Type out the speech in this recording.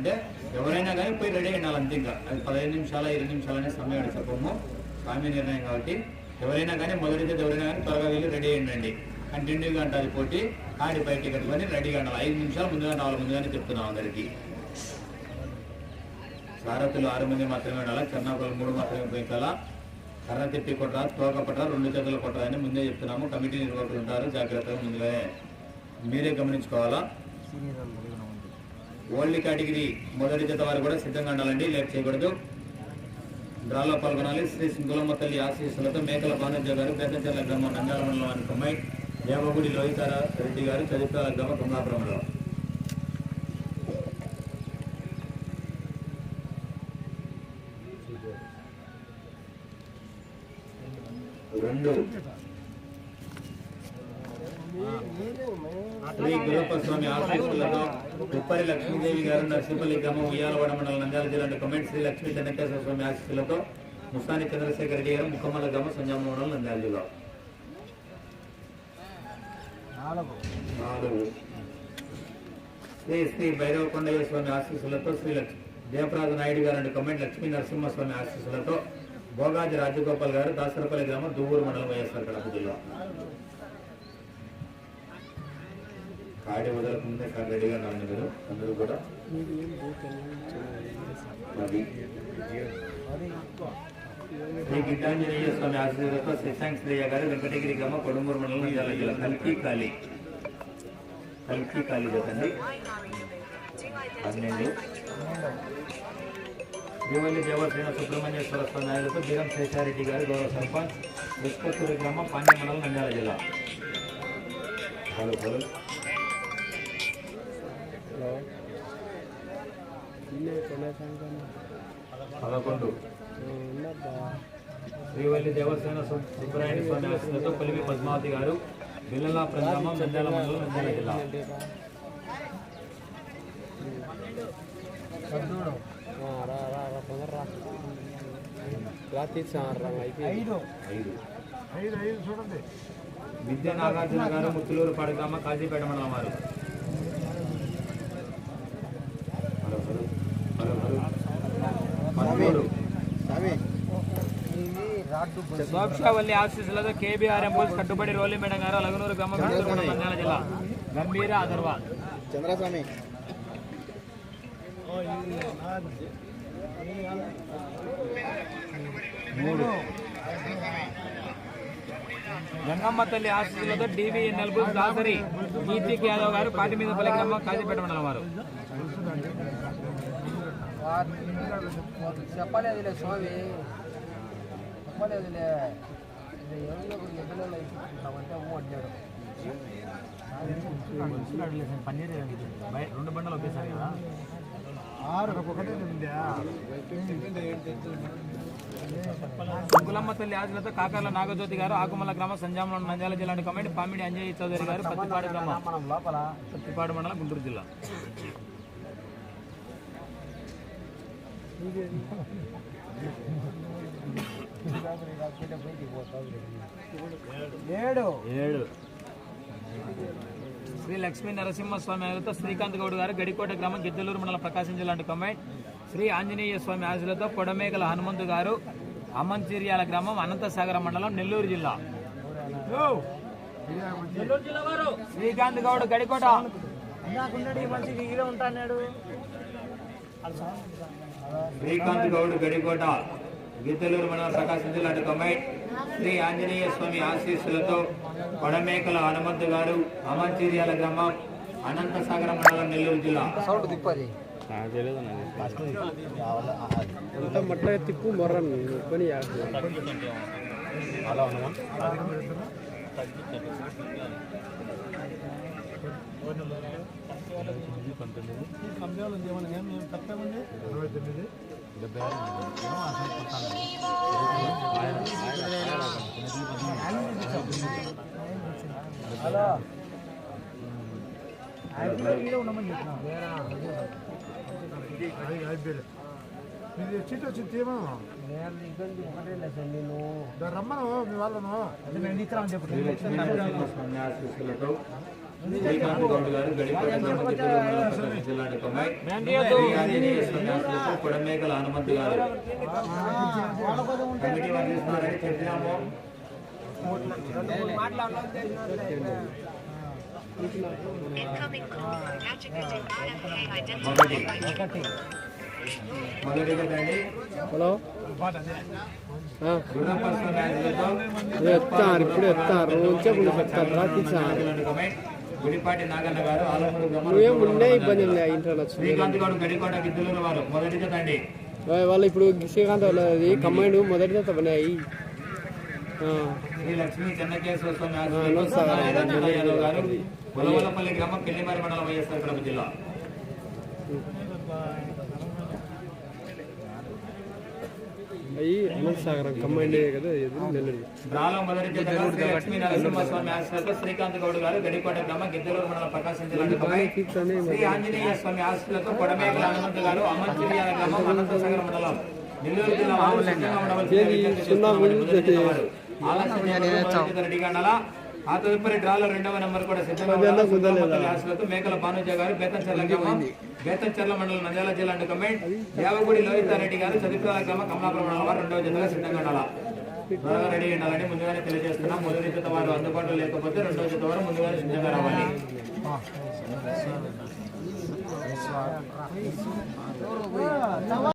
అంటే ఎవరైనా కానీ పోయి రెడీ అయినాలి అంతే ఇంకా. అది పదహైదు నిమిషాల ఇరవై నిమిషాలనే సమయం చెప్పము స్వామి నిర్ణయం కాబట్టి ఎవరైనా కానీ మొదటి ఎవరైనా కానీ త్వరగా వెళ్ళి రెడీ అయ్యండి కంటిన్యూగా ఉంటుంది పోటీ. ఆడి బయట కట్టుకొని రెడీగా ఉండాలి. ఐదు నిమిషాలు ముందుగా నాలుగు ముందుగానే చెప్తున్నాం అందరికీ. సారథులు ఆరు మంది మాత్రమే ఉండాలి? చెన్నాకులు మూడు మాత్రమే పోయించాలా? కర్ర తిప్పి కొట్టరా? తోక పట్టరా రెండు చేతులు కొట్టాలని ముందే చెప్తున్నాము. కమిటీ నిర్వాహకులు ఉంటారు. జాగ్రత్తగా ముందుగానే మీరే గమనించుకోవాలా? ఓన్లీ కేటగిరీ మొదటి జత వారు కూడా సిద్ధంగా ఉండాలండి లేట్ చేయకూడదు. డ్రాలో పాల్గొనాలి. శ్రీ సింగులమ్మ తల్లి ఆశీస్సులతో మేకల బానజ్జ గారు పెద్దచర్ల గ్రామం నంద్యాల మండలం అని కుమ్మాయి దేవగుడి లోహితార రెడ్డి గారు చరిత్ర గ్రామ కుంగాపురంలో రెండు. శ్రీ గురప్ప స్వామి ఆశీస్సులతో ఉప్పరి లక్ష్మీదేవి గారు నర్సింపల్లి గ్రామం ఉయ్యాలవాడ మండలం నంద్యాల జిల్లా కమెంట్ శ్రీ లక్ష్మీ చెన్నకేశ్వర స్వామి ఆశీస్సులతో ముస్తాని చంద్రశేఖర రెడ్డి గారు ముఖమల్ల గ్రామం సంజామ మండలం నంద్యాల జిల్లా. శ్రీ శ్రీ భైరవ కొండయ్య స్వామి ఆశీస్సులతో శ్రీ లక్ష్మీ జయప్రద నాయుడు గారు అండ్ కమెంట్ లక్ష్మీ నరసింహస్వామి ఆశీస్సులతో భోగాజి రాజగోపాల్ గారు దాసరపల్లి గ్రామం దువ్వూరు మండలం వైఎస్ఆర్ కడప జిల్లా. కాడి వదలకుండా కాడి రెడీగా ఉండాలి మీరు? అందరూ కూడా? అది శ్రీ గీతాంజనేయ స్వామి ఆశీర్వాదంతో శశాంక్ శ్రేయ గారు వెంకటగిరి గ్రామ కొడుమూరు మండలం నంద్యాల జిల్లా కల్కి కాళీ కల్కి కాళీ జతండి పన్నెండు దేవల్లి దేవసేన సుబ్రహ్మణ్యేశ్వర స్వామి నాయుడుతో బీరం శేషారెడ్డి గారు గౌరవ సర్పంచ్ విష్పత్తూరు గ్రామం పాండ్య మండలం నంద్యాల జిల్లా. హలో హలో పదకొండు. శ్రీవల్లి దేవసేన సు- సుబ్బరాయణ స్వామి ఆశీస్సులతో కొలిమి పద్మావతి గారు బిల్లలా గ్రామం నంద్యాల మండలం నంద్యాల జిల్లా. విద్యా నాగార్జున గారు ముత్తులూరు పడగామ కాజీపేట మండలం వారు హలో హలో హలో హలో పదమూడు కట్టుబడి రోలి మేడం గారు లగనూరు గ్రామం గుంటూరు మండలం, నంద్యాల జిల్లా. గంభీర అగర్వాల్. చంద్రస్వామి. మూడు. గంగమ్మ తల్లి ఆశీస్సులతో డివి నలుగురు దాసరి గీతిక్ యాదవ్ గారు పాటి మీద పల్లి గ్రామం కాజీపేట మండలం వారు. చెప్పలేదులే స్వామి. చెప్పలేదులే ఒక ఊ అడ్డాడు పన్నీర్ బయ- రెండు బండలు ఒకేసారి కదా ఆరు ఒకటే ఉందా గులమ్మ తల్లి ఆశలతో కాకర్ల నాగజ్యోతి గారు ఆకుమల్ల గ్రామ సంజామలం నంద్యాల జిల్లా కమిటీ పామిడి అంజయ్య చౌదరి గారు పత్తిపాడు గ్రామం. లోపల పత్తిపాడు మండలం గుంటూరు జిల్లా. ఏడు. ఏడు. శ్రీ లక్ష్మీ నరసింహస్వామి ఆశలతో శ్రీకాంత్ గౌడ్ గారు గడికోట గ్రామం గిద్దలూరు మండలం ప్రకాశం జిల్లా కమెంట్ శ్రీ ఆంజనేయ స్వామి ఆశలతో పొడమేకల హనుమంతు గారు అమంచిర్యాల గ్రామం అనంతసాగర మండలం నెల్లూరు జిల్లా. శ్రీకాంత్ గౌడ్ గడికోట. ఉంటాడు. శ్రీకాంత్ గౌడ్ గడికోట గిద్దలూరు మండలం ప్రకాశం జిల్లా కమైట్ శ్రీ ఆంజనేయ స్వామి ఆశీస్సులతో కొడమేకల హనుమంతు గారు అమంచిర్యాల గ్రామం అనంతసాగర మండలం నెల్లూరు జిల్లా. సౌండ్ తిప్పు మొర్రని పని అలా ఉన్నామా ఇరవై తొమ్మిది హలో ఐదు అయిపోయాడు ఇది చీట్ వచ్చింది తీయమను. నేను ఇబ్బంది ఒకటే లేదు సార్ నేను. దాన్ని రమ్మను మీ వాళ్ళను. కొడమేకల హనుమంతు గారు. కమిటీ వారు చెప్పినాము? తండ్రి హలో? ఎత్తారు ఇప్పుడు ఎత్తారు. రోజే చెప్తారు రాకిచ్చారు గుడిపాటి నాగన్న గారు నువ్వేం ఉండే ఇబ్బంది ఆ ఇంట్లో వచ్చి శ్రీకాంత్ గౌడ్ గడికోట గిద్దలూరు వారు మొదటిగా తండ్రి వాళ్ళు ఇప్పుడు శ్రీకాంత్ వాళ్ళది కంబైండ్ మొదటిదే తప్పనాయి శ్రీ లక్ష్మీ చెన్నకేశ్వర యాదవ్ గారు గ్రామం కిల్లిమారి మండలం వైఎస్ఆర్ కడప జిల్లా. అవి అనంతసాగరం కంబైండ్ కదా నరసింహస్వామి ఆశీస్సులతో శ్రీకాంత్ గౌడ్ గారు గడికోట గ్రామం గిద్దలూరు మండలం ప్రకాశం జిల్లా. శ్రీ ఆంజనేయ స్వామి ఆశీస్సులతో కొడమేకల హనుమంత గారు అమంచిర్యాల గ్రామం అనంతసాగర మండలం. నెల్లూరు జిల్లా. ఆలస్యం రెడీగా ఉండాలా? ఆ తదుపరి డ్రాలో రెండవ నెంబర్ కూడా సిద్ధంగా మేకల భానుజ గారు బేతంచెర్ల గ్రామం బేతంచెర్ల మండలం నంద్యాల జిల్లా అండ్ కమెంట్ దేవగుడి లోహితారెడ్డి గారు చదువుకోవాల గ్రామం కమలాపురం మండలం వారు రెండవ జతగా సిద్ధంగా ఉండాలా? త్వరగా రెడీ ఉండాలని ముందుగానే తెలియజేస్తున్నాం. మొదటి జత వారు అందుబాటులో లేకపోతే రెండో జత వారు ముందుగానే సిద్ధంగా రావాలి.